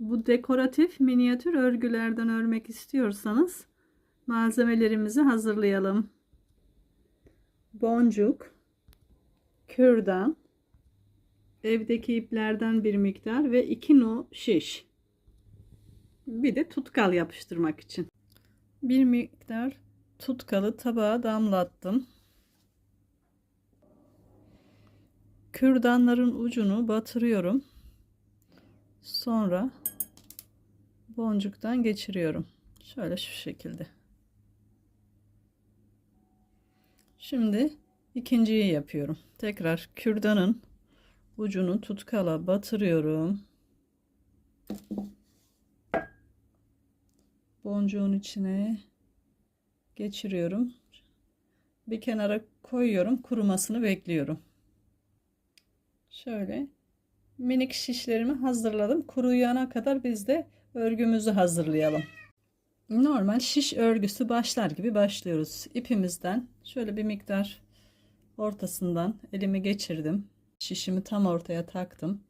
Bu dekoratif minyatür örgülerden örmek istiyorsanız malzemelerimizi hazırlayalım. Boncuk, kürdan, evdeki iplerden bir miktar ve iki nu şiş. Bir de tutkal yapıştırmak için. Bir miktar tutkalı tabağa damlattım. Kürdanların ucunu batırıyorum. Sonra boncuktan geçiriyorum. Şöyle şu şekilde. Şimdi ikinciyi yapıyorum. Tekrar kürdanın ucunu tutkala batırıyorum. Boncuğun içine geçiriyorum. Bir kenara koyuyorum. Kurumasını bekliyorum. Şöyle minik şişlerimi hazırladım. Kuruyana kadar biz de örgümüzü hazırlayalım. Normal şiş örgüsü başlar gibi başlıyoruz. İpimizden şöyle bir miktar ortasından elimi geçirdim. Şişimi tam ortaya taktım.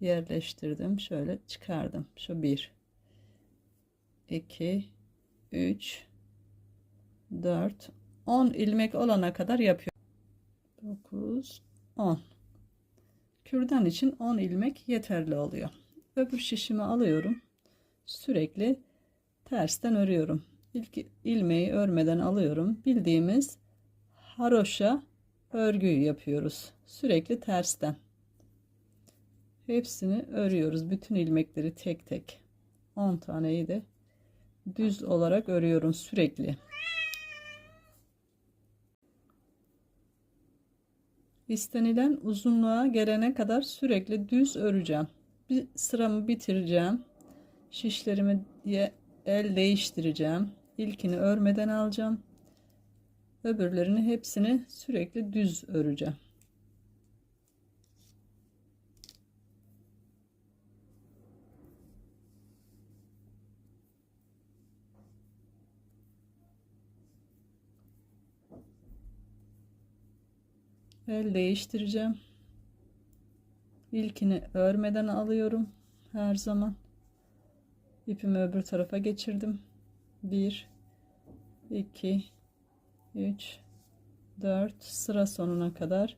Yerleştirdim. Şöyle çıkardım. Şu bir, iki, üç, dört, on ilmek olana kadar yapıyorum. Dokuz, on. Kürdan için 10 ilmek yeterli oluyor. Öbür şişimi alıyorum. Sürekli tersten örüyorum. İlk ilmeği örmeden alıyorum. Bildiğimiz haroşa örgüyü yapıyoruz. Sürekli tersten. Hepsini örüyoruz. Bütün ilmekleri tek tek. 10 taneyi de düz olarak örüyorum sürekli. İstenilen uzunluğa gelene kadar sürekli düz öreceğim. Bir sıramı bitireceğim. Şişlerimi el değiştireceğim. İlkini örmeden alacağım. Öbürlerini hepsini sürekli düz öreceğim. El değiştireceğim. İlkini örmeden alıyorum her zaman. İpimi öbür tarafa geçirdim. 1 2 3 4 sıra sonuna kadar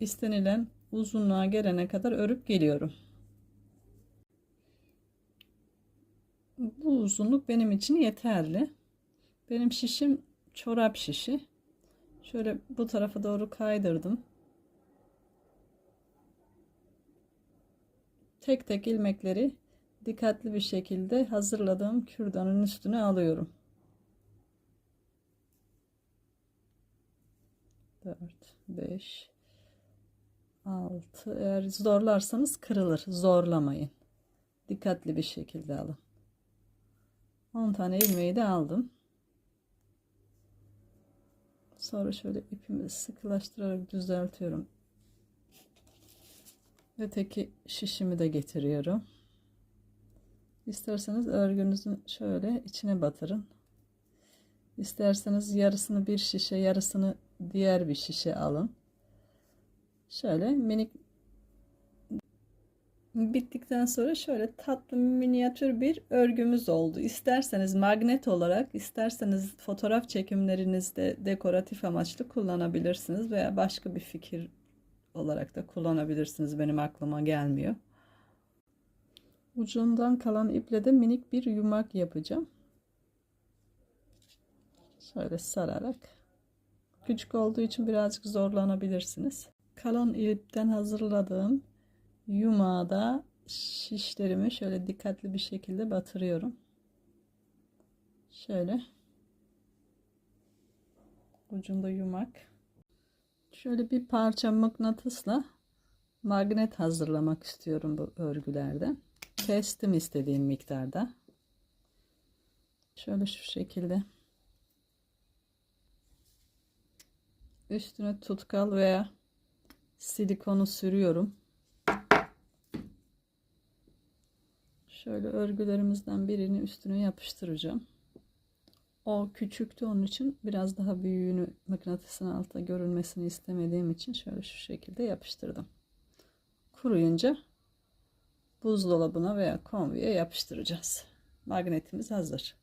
istenilen uzunluğa gelene kadar örüp geliyorum. Bu uzunluk benim için yeterli. Benim şişim çorap şişi. Şöyle bu tarafa doğru kaydırdım. Tek tek ilmekleri dikkatli bir şekilde hazırladığım kürdanın üstüne alıyorum. 4 5 6 eğer zorlarsanız kırılır. Zorlamayın. Dikkatli bir şekilde alın. 10 tane ilmeği de aldım. Sonra şöyle ipimi sıkılaştırarak düzeltiyorum. Öteki şişimi de getiriyorum. İsterseniz örgünüzün şöyle içine batırın. İsterseniz yarısını bir şişe, yarısını diğer bir şişe alın. Şöyle minik bittikten sonra şöyle tatlı minyatür bir örgümüz oldu. İsterseniz magnet olarak, isterseniz fotoğraf çekimlerinizde dekoratif amaçlı kullanabilirsiniz veya başka bir fikir olarak da kullanabilirsiniz. Benim aklıma gelmiyor. Ucundan kalan iple de minik bir yumak yapacağım. Şöyle sararak. Küçük olduğu için birazcık zorlanabilirsiniz. Kalan ipten hazırladığım yumağa da şişlerimi şöyle dikkatli bir şekilde batırıyorum. Şöyle ucunda yumak. Şöyle bir parça mıknatısla magnet hazırlamak istiyorum bu örgülerde. Kestim istediğim miktarda. Şöyle şu şekilde. Üstüne tutkal veya silikonu sürüyorum. Şöyle örgülerimizden birini üstüne yapıştıracağım. O küçüktü onun için biraz daha büyüğünü mıknatısın altta görünmesini istemediğim için şöyle şu şekilde yapıştırdım. Kuruyunca buzdolabına veya kombiye yapıştıracağız. Magnetimiz hazır.